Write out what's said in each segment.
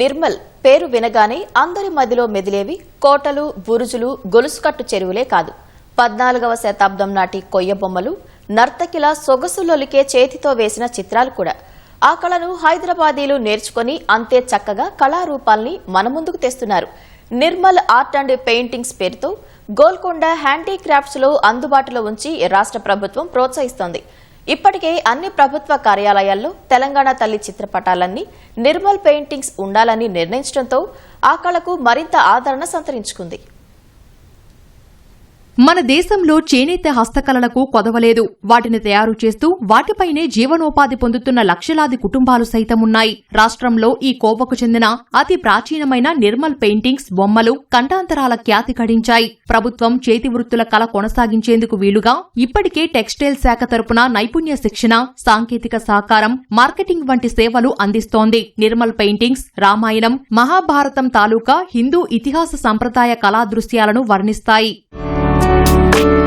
నిర్మల్ పేరు వినగానే అందరి మదిలో మెదిలేవి కోటలు బురుజులు గొలుసుకట్టు చెరువులే కాదు. పద్నాలుగవ శతాబ్దం నాటి కొయ్య బొమ్మలు నర్తకిల సొగసులొలికే చేతితో వేసిన చిత్రాలు కూడా. ఆ కళను హైదరాబాదీలు నేర్చుకుని అంతే చక్కగా కళారూపాల్ని మన ముందుకు తెస్తున్నారు. నిర్మల్ ఆర్ట్ అండ్ పెయింటింగ్స్ పేరుతో గోల్కొండ హ్యాండీక్రాఫ్ట్స్లో అందుబాటులో ఉంచి రాష్ట్ర ప్రభుత్వం ప్రోత్సహిస్తోంది. ఇప్పటికే అన్ని ప్రభుత్వ కార్యాలయాల్లో తెలంగాణ తల్లి చిత్రపటాలన్నీ నిర్మల్ పెయింటింగ్స్ ఉండాలని నిర్ణయించడంతో ఆ కళకు మరింత ఆదరణ సంతరించుకుంది. మన దేశంలో చేనేత హస్తకళలకు కొదవలేదు. వాటిని తయారు చేస్తూ వాటిపైనే జీవనోపాధి పొందుతున్న లక్షలాది కుటుంబాలు సైతం ఉన్నాయి రాష్ట్రంలో ఈ కోవకు చెందిన అతి ప్రాచీనమైన నిర్మల్ పెయింటింగ్స్ బొమ్మలు కంఠాంతరాల ఖ్యాతి గడించాయి. ప్రభుత్వం చేతి వృత్తుల కళ కొనసాగించేందుకు వీలుగా ఇప్పటికే టెక్స్టైల్ శాఖ తరపున నైపుణ్య శిక్షణ సాంకేతిక సహకారం మార్కెటింగ్ వంటి సేవలు అందిస్తోంది. నిర్మల్ పెయింటింగ్స్ రామాయణం మహాభారతం తాలూకా హిందూ ఇతిహాస సంప్రదాయ కళా దృశ్యాలను వర్ణిస్తాయి. Thank you.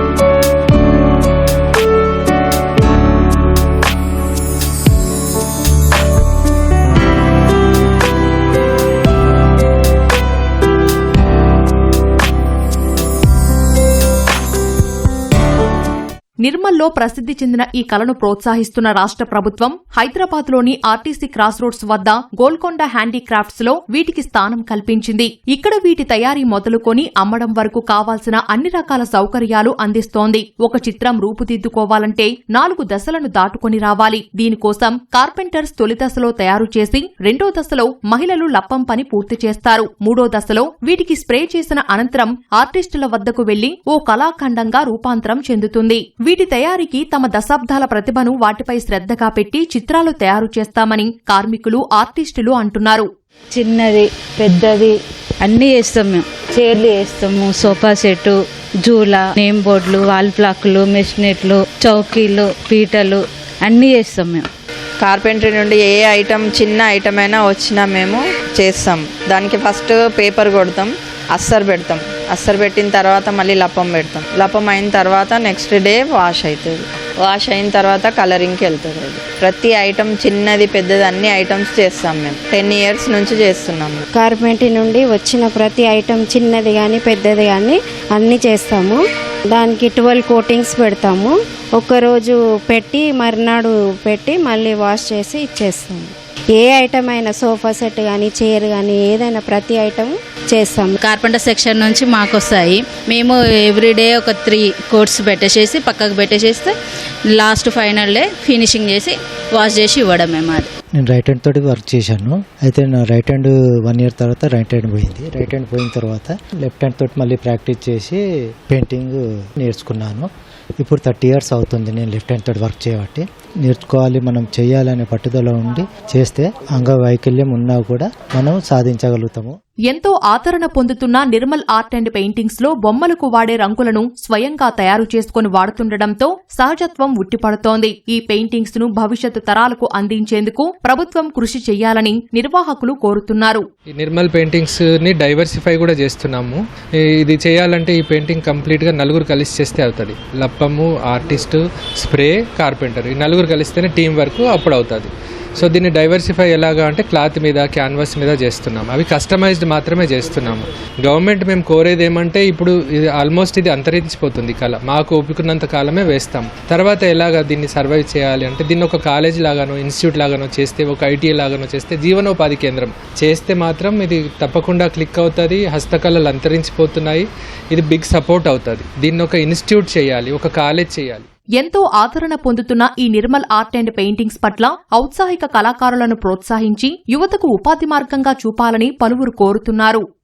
నిర్మల్లో ప్రసిద్ధి చెందిన ఈ కళను ప్రోత్సహిస్తున్న రాష్ట్ర ప్రభుత్వం హైదరాబాద్లోని ఆర్టీసీ క్రాస్ రోడ్స్ వద్ద గోల్కొండ హ్యాండీక్రాఫ్ట్స్లో వీటికి స్థానం కల్పించింది. ఇక్కడ వీటి తయారీ మొదలుకొని అమ్మడం వరకు కావాల్సిన అన్ని రకాల సౌకర్యాలు అందిస్తోంది. ఒక చిత్రం రూపుదిద్దుకోవాలంటే నాలుగు దశలను దాటుకొని రావాలి. దీనికోసం కార్పెంటర్స్ తొలి దశలో తయారు చేసి రెండో దశలో మహిళలు లప్పం పని పూర్తి చేస్తారు. మూడో దశలో వీటికి స్ప్రే చేసిన అనంతరం ఆర్టిస్టుల వద్దకు వెళ్ళి ఓ కళాఖండంగా రూపాంతరం చెందుతుంది. వీటి తయారీకి తమ దశాబ్దాల ప్రతిభను వాటిపై శ్రద్ధగా పెట్టి చిత్రాలు తయారు చేస్తామని కార్మికులు ఆర్టిస్టులు అంటున్నారు. చిన్నది పెద్దది అన్నీ వేస్తాం మేము. చైర్లు వేస్తాము సోఫా సెట్ జూల నేమ్ బోర్డులు వాల్ ప్లాక్లు మెషినెట్లు చౌకీలు పీటలు అన్నీ వేస్తాం మేము. కార్పెంటరీ నుండి ఏ ఐటమ్ చిన్న ఐటమ్ అయినా వచ్చినా మేము చేస్తాం. దానికి ఫస్ట్ పేపర్ కొడతాం అస్సర్ పెడతాం. అస్సలు పెట్టిన తర్వాత మళ్ళీ లప్పం పెడతాం. లప్పం అయిన తర్వాత నెక్స్ట్ డే వాష్ అవుతుంది వాష్ అయిన తర్వాత కలరింగ్కి వెళ్తుంది. అది ప్రతి ఐటమ్ చిన్నది పెద్దది అన్ని ఐటమ్స్ చేస్తాం మేము. టెన్ ఇయర్స్ నుంచి చేస్తున్నాము కార్పెంటరీ నుండి వచ్చిన ప్రతి ఐటెం చిన్నది కానీ పెద్దది కానీ అన్నీ చేస్తాము. దానికి ట్వెల్వ్ కోటింగ్స్ పెడతాము. ఒక్కరోజు పెట్టి మర్నాడు పెట్టి మళ్ళీ వాష్ చేసి ఇచ్చేస్తాము. ఏ ఐటమ్ అయినా సోఫా సెట్ కానీ చైర్ కానీ ఏదైనా ప్రతి ఐటమ్ చేస్తాం. కార్పెంటర్ సెక్షన్ నుంచి మాకు వస్తాయి మేము ఎవ్రీడే ఒక త్రీ కోర్స్ పెట్టేసేసి పక్కకు పెట్టేసేస్తే లాస్ట్ ఫైనల్ డే ఫినిషింగ్ చేసి వాష్ చేసి ఇవ్వడమే మాది. నేను రైట్ హ్యాండ్ తోటి వర్క్ చేశాను. అయితే నా రైట్ హ్యాండ్ వన్ ఇయర్ తర్వాత రైట్ హ్యాండ్ పోయింది. రైట్ హ్యాండ్ పోయిన తర్వాత లెఫ్ట్ హ్యాండ్ తోటి మళ్ళీ ప్రాక్టీస్ చేసి పెయింటింగ్ నేర్చుకున్నాను. ఇప్పుడు థర్టీ ఇయర్స్ అవుతుంది నేను లెఫ్ట్ హ్యాండ్ తోటి వర్క్ చేయబట్టి. నేర్చుకోవాలి మనం చేయాలనే పట్టుదల ఉండి చేస్తే అంగవైకల్యం ఉన్నా కూడా మనం సాధించగలుగుతాము. ఎంతో ఆదరణ పొందుతున్న నిర్మల్ ఆర్ట్ అండ్ పెయింటింగ్స్లో బొమ్మలకు వాడే రంగులను స్వయంగా తయారు చేసుకుని వాడుతుండటంతో సహజత్వం ఉట్టిపడుతోంది. ఈ పెయింటింగ్స్ను భవిష్యత్తు తరాలకు అందించేందుకు ప్రభుత్వం కృషి చేయాలని నిర్వాహకులు కోరుతున్నారు. ఈ నిర్మల్ పెయింటింగ్స్ని డైవర్సిఫై కూడా చేస్తున్నాము. ఇది చేయాలంటే ఈ పెయింటింగ్ కంప్లీట్గా నలుగురు కలిసి చేస్తే అవుతుంది. లప్పము ఆర్టిస్ట్ స్ప్రే కార్పెంటర్ ఈ నలుగురు కలిస్తేనే టీం వర్క్ అప్పుడు అవుతుంది సో దీన్ని డైవర్సిఫై ఎలాగా అంటే క్లాత్ మీద క్యాన్వాస్ మీద చేస్తున్నాము. అవి కస్టమైజ్డ్ మాత్రమే చేస్తున్నాము. గవర్నమెంట్ మేము కోరేది ఏమంటే ఇప్పుడు ఇది ఆల్మోస్ట్ ఇది అంతరించిపోతుంది కళ. మాకు ఒప్పుకున్నంత కాలమే వేస్తాం తర్వాత ఎలాగా దీన్ని సర్వైవ్ చేయాలి అంటే దీన్ని ఒక కాలేజ్ లాగానో ఇన్స్టిట్యూట్ లాగానో చేస్తే ఒక ఐటీ లాగానో చేస్తే జీవనోపాధి కేంద్రం. చేస్తే మాత్రం ఇది తప్పకుండా క్లిక్ అవుతుంది హస్తకళలు అంతరించిపోతున్నాయి. ఇది బిగ్ సపోర్ట్ అవుతుంది. దీన్ని ఒక ఇన్స్టిట్యూట్ చేయాలి ఒక కాలేజ్ చేయాలి. ఎంతో ఆదరణ పొందుతున్న ఈ నిర్మల్ ఆర్ట్ అండ్ పెయింటింగ్స్ పట్ల ఔత్సాహిక కళాకారులను ప్రోత్సహించి యువతకు ఉపాధి మార్గంగా చూపాలని పలువురు కోరుతున్నారు.